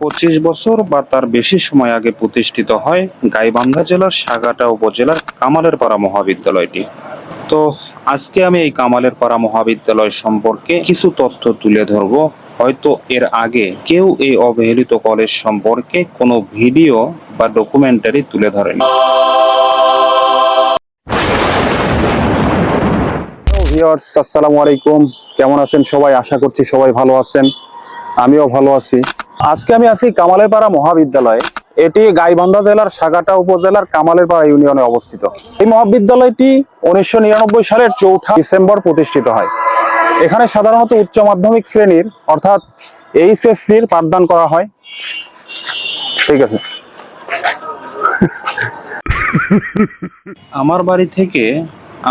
পঁচিশ বছর বা তার বেশি সময় আগে প্রতিষ্ঠিত হয় গাইবান্ধা জেলার সাগাটা উপজেলার কামালের পাড়া মহাবিদ্যালয়টি। তো আজকে আমি এই কামালের পাড়া মহাবিদ্যালয় সম্পর্কে কিছু তথ্য তুলে ধরব। হয়তো এর আগে কেউ এই অবহেলিত কলেজ সম্পর্কে কোনো ভিডিও বা ডকুমেন্টারি তুলে ধরেনি। আসসালামু আলাইকুম। কেমন আছেন সবাই? আশা করছি সবাই ভালো আছেন। আমিও ভালো আছি। আজকে আমি আছি কামালেরপাড়া মহাবিদ্যালয়ে। এটি গাইবান্ধা জেলার সাগাটা উপজেলার কামালেরপাড়া ইউনিয়নে অবস্থিত। এই মহাবিদ্যালয়টি উনিশশো নিরানব্বই সালের চৌঠা ডিসেম্বর প্রতিষ্ঠিত হয়। এখানে সাধারণত উচ্চ মাধ্যমিক শ্রেণির, অর্থাৎ এইচএসসির পাঠদান করা হয়। ঠিক আছে। আমার বাড়ি থেকে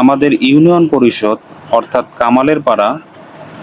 আমাদের ইউনিয়ন পরিষদ, অর্থাৎ কামালের পাড়া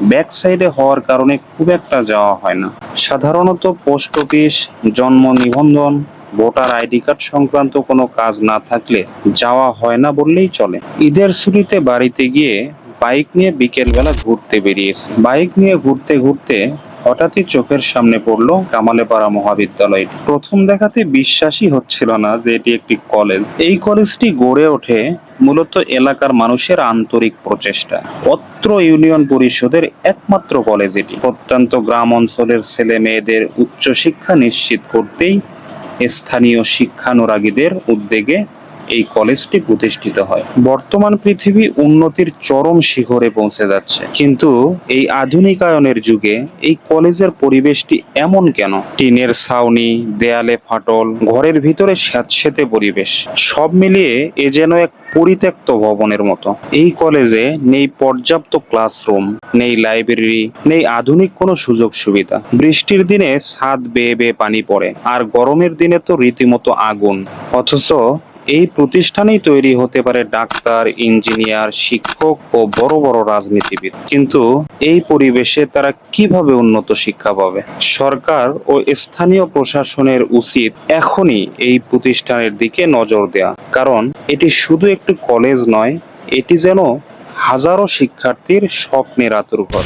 ব্যাক সাইডে হওয়ার কারণে খুব একটা যাওয়া হয় না। সাধারণত পোস্ট অফিস, জন্ম নিবন্ধন, ভোটার আইডি কার্ড সংক্রান্ত কোনো কাজ না থাকলে যাওয়া হয় না বললেই চলে। ঈদের ছুটিতে বাড়িতে গিয়ে বাইক নিয়ে বিকেলবেলা ঘুরতে বেরিয়েছি। বাইক নিয়ে ঘুরতে ঘুরতে হঠাৎই চোখের সামনে পড়ল কামালেপাড়া মহাবিদ্যালয় প্রথম দেখাতে বিশ্বাসই হচ্ছিল না যে এটি একটি কলেজ। এই কলেজটি গড়ে ওঠে মূলত এলাকার মানুষের আন্তরিক প্রচেষ্টা। অত্র ইউনিয়ন পরিষদের একমাত্র কলেজ এটি। প্রত্যন্ত গ্রাম অঞ্চলের ছেলে মেয়েদের উচ্চশিক্ষা নিশ্চিত করতেই স্থানীয় শিক্ষানুরাগীদের উদ্যোগে এই কলেজটি প্রতিষ্ঠিত হয়। বর্তমান পৃথিবী উন্নতির চরম শিখরে পৌঁছে যাচ্ছে। কিন্তু এই আধুনিকায়নের যুগে এই কলেজের পরিবেশটি এমন কেন? টিনের ছাউনি, দেয়ালে ফাটল, ঘরের ভিতরে স্যাঁতসেঁতে পরিবেশ, সব মিলিয়ে এ যেন এক পরিত্যক্ত ভবনের মতো। এই কলেজে নেই পর্যাপ্ত ক্লাসরুম, নেই লাইব্রেরি, নেই আধুনিক কোনো সুযোগ সুবিধা। বৃষ্টির দিনে ছাদ বেয়ে বেয়ে পানি পড়ে, আর গরমের দিনে তো রীতিমতো আগুন। অথচ এই প্রতিষ্ঠানেই তৈরি হতে পারে ডাক্তার, ইঞ্জিনিয়ার, শিক্ষক ও বড় বড় রাজনীতিবিদ। কিন্তু এই পরিবেশে তারা কীভাবে উন্নত শিক্ষা পাবে? সরকার ও স্থানীয় প্রশাসনের উচিত এখনই এই প্রতিষ্ঠানের দিকে নজর দেয়া। কারণ এটি শুধু একটি কলেজ নয়, এটি যেন হাজারো শিক্ষার্থীর স্বপ্নের আতুর ঘর